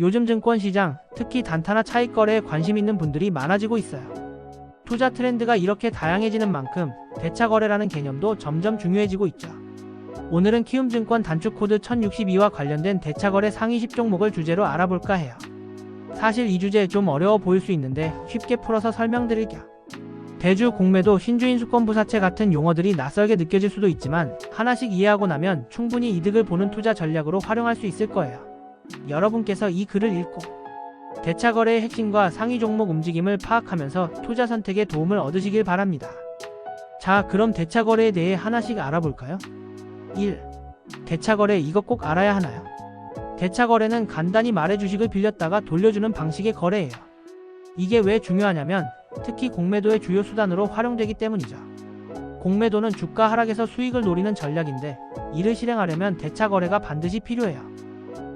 요즘 증권 시장, 특히 단타나 차익 거래에 관심 있는 분들이 많아지고 있어요. 투자 트렌드가 이렇게 다양해지는 만큼 대차 거래라는 개념도 점점 중요해지고 있죠. 오늘은 키움증권 단축 코드 1062와 관련된 대차 거래 상위 10종목을 주제로 알아볼까 해요. 사실 이 주제 좀 어려워 보일 수 있는데 쉽게 풀어서 설명드릴게요. 대주 공매도 신주인 수권 부사채 같은 용어들이 낯설게 느껴질 수도 있지만 하나씩 이해하고 나면 충분히 이득을 보는 투자 전략으로 활용할 수 있을 거예요. 여러분께서 이 글을 읽고 대차 거래의 핵심과 상위 종목 움직임을 파악하면서 투자 선택에 도움을 얻으시길 바랍니다. 자, 그럼 대차 거래에 대해 하나씩 알아볼까요? 1. 대차 거래 이것 꼭 알아야 하나요? 대차 거래는 간단히 말해 주식을 빌렸다가 돌려주는 방식의 거래예요. 이게 왜 중요하냐면 특히 공매도의 주요 수단으로 활용되기 때문이죠. 공매도는 주가 하락에서 수익을 노리는 전략인데 이를 실행하려면 대차 거래가 반드시 필요해요.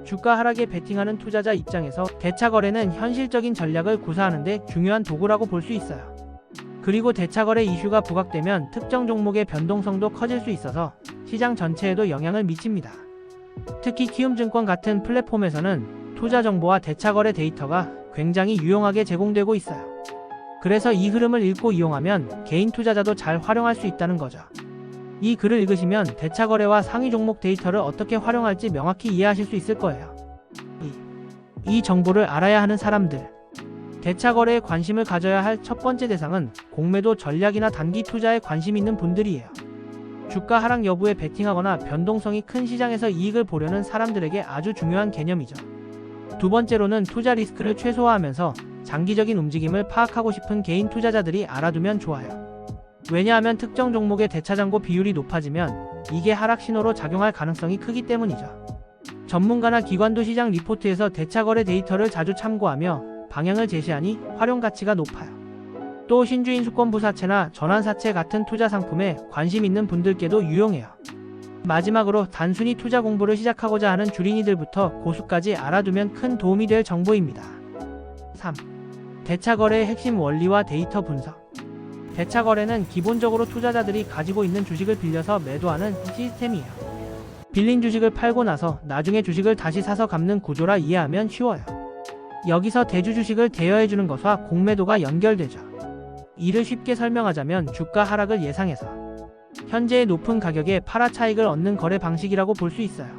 주가 하락에 베팅하는 투자자 입장에서 대차 거래는 현실적인 전략을 구사하는데 중요한 도구라고 볼 수 있어요. 그리고 대차 거래 이슈가 부각되면 특정 종목의 변동성도 커질 수 있어서 시장 전체에도 영향을 미칩니다. 특히 키움증권 같은 플랫폼에서는 투자 정보와 대차 거래 데이터가 굉장히 유용하게 제공되고 있어요. 그래서 이 흐름을 읽고 이용하면 개인 투자자도 잘 활용할 수 있다는 거죠. 이 글을 읽으시면 대차 거래와 상위 종목 데이터를 어떻게 활용할지 명확히 이해하실 수 있을 거예요. 이, 이 정보를 알아야 하는 사람들. 대차 거래에 관심을 가져야 할 첫 번째 대상은 공매도 전략이나 단기 투자에 관심 있는 분들이에요. 주가 하락 여부에 베팅하거나 변동성이 큰 시장에서 이익을 보려는 사람들에게 아주 중요한 개념이죠. 두 번째로는 투자 리스크를 최소화하면서 장기적인 움직임을 파악하고 싶은 개인 투자자들이 알아두면 좋아요. 왜냐하면 특정 종목의 대차장고 비율이 높아지면 이게 하락 신호로 작용할 가능성이 크기 때문이죠. 전문가나 기관도 시장 리포트에서 대차 거래 데이터를 자주 참고하며 방향을 제시하니 활용 가치가 높아요. 또 신주인 수권부사채나 전환사채 같은 투자 상품에 관심 있는 분들께도 유용해요. 마지막으로 단순히 투자 공부를 시작하고자 하는 주린이들부터 고수까지 알아두면 큰 도움이 될 정보입니다. 3. 대차 거래의 핵심 원리와 데이터 분석. 대차 거래는 기본적으로 투자자들이 가지고 있는 주식을 빌려서 매도하는 시스템이에요. 빌린 주식을 팔고 나서 나중에 주식을 다시 사서 갚는 구조라 이해하면 쉬워요. 여기서 대주 주식을 대여해주는 것과 공매도가 연결되죠. 이를 쉽게 설명하자면 주가 하락을 예상해서 현재의 높은 가격에 팔아 차익을 얻는 거래 방식이라고 볼 수 있어요.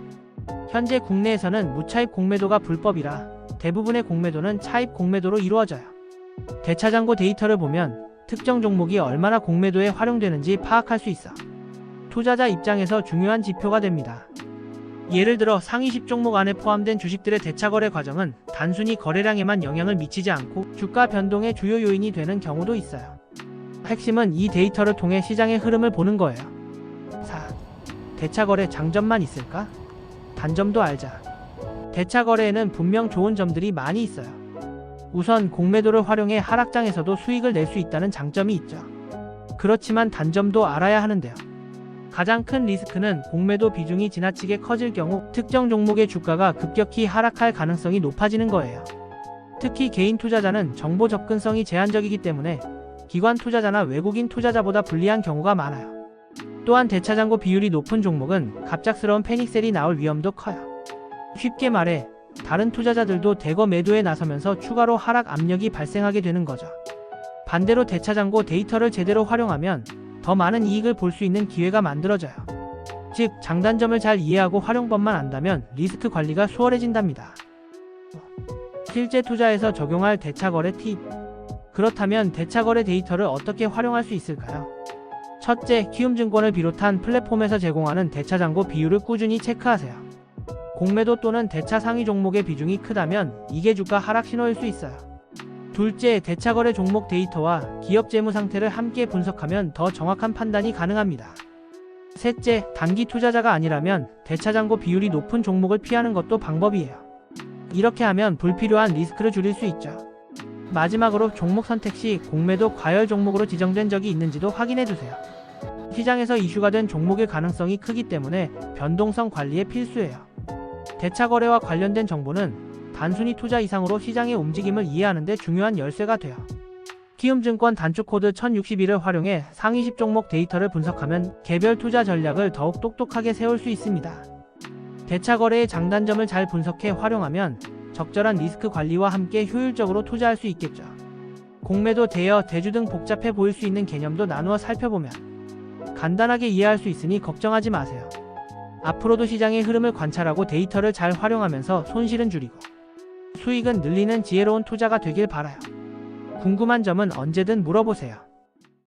현재 국내에서는 무차입 공매도가 불법이라 대부분의 공매도는 차입 공매도로 이루어져요. 대차장고 데이터를 보면 특정 종목이 얼마나 공매도에 활용되는지 파악할 수 있어 투자자 입장에서 중요한 지표가 됩니다. 예를 들어 상위 10종목 안에 포함된 주식들의 대차 거래 과정은 단순히 거래량에만 영향을 미치지 않고 주가 변동의 주요 요인이 되는 경우도 있어요. 핵심은 이 데이터를 통해 시장의 흐름을 보는 거예요. 4. 대차 거래 장점만 있을까? 단점도 알자. 대차 거래에는 분명 좋은 점들이 많이 있어요. 우선 공매도를 활용해 하락장에서도 수익을 낼 수 있다는 장점이 있죠. 그렇지만 단점도 알아야 하는데요. 가장 큰 리스크는 공매도 비중이 지나치게 커질 경우 특정 종목의 주가가 급격히 하락할 가능성이 높아지는 거예요. 특히 개인 투자자는 정보 접근성이 제한적이기 때문에 기관 투자자나 외국인 투자자보다 불리한 경우가 많아요. 또한 대차장고 비율이 높은 종목은 갑작스러운 패닉셀이 나올 위험도 커요. 쉽게 말해 다른 투자자들도 대거 매도에 나서면서 추가로 하락 압력이 발생하게 되는 거죠. 반대로 대차장고 데이터를 제대로 활용하면 더 많은 이익을 볼 수 있는 기회가 만들어져요. 즉, 장단점을 잘 이해하고 활용법만 안다면 리스크 관리가 수월해진답니다. 실제 투자에서 적용할 대차거래 팁. 그렇다면 대차거래 데이터를 어떻게 활용할 수 있을까요? 첫째, 키움증권을 비롯한 플랫폼에서 제공하는 대차장고 비율을 꾸준히 체크하세요. 공매도 또는 대차 상위 종목의 비중이 크다면 이게 주가 하락 신호일 수 있어요. 둘째, 대차 거래 종목 데이터와 기업 재무 상태를 함께 분석하면 더 정확한 판단이 가능합니다. 셋째, 단기 투자자가 아니라면 대차장고 비율이 높은 종목을 피하는 것도 방법이에요. 이렇게 하면 불필요한 리스크를 줄일 수 있죠. 마지막으로 종목 선택 시 공매도 과열 종목으로 지정된 적이 있는지도 확인해 두세요. 시장에서 이슈가 된 종목의 가능성이 크기 때문에 변동성 관리에 필수예요. 대차 거래와 관련된 정보는 단순히 투자 이상으로 시장의 움직임을 이해하는 데 중요한 열쇠가 돼요. 키움증권 단축 코드 1061을 활용해 상위 10종목 데이터를 분석하면 개별 투자 전략을 더욱 똑똑하게 세울 수 있습니다. 대차 거래의 장단점을 잘 분석해 활용하면 적절한 리스크 관리와 함께 효율적으로 투자할 수 있겠죠. 공매도 대여, 대주 등 복잡해 보일 수 있는 개념도 나누어 살펴보면 간단하게 이해할 수 있으니 걱정하지 마세요. 앞으로도 시장의 흐름을 관찰하고 데이터를 잘 활용하면서 손실은 줄이고 수익은 늘리는 지혜로운 투자가 되길 바라요. 궁금한 점은 언제든 물어보세요.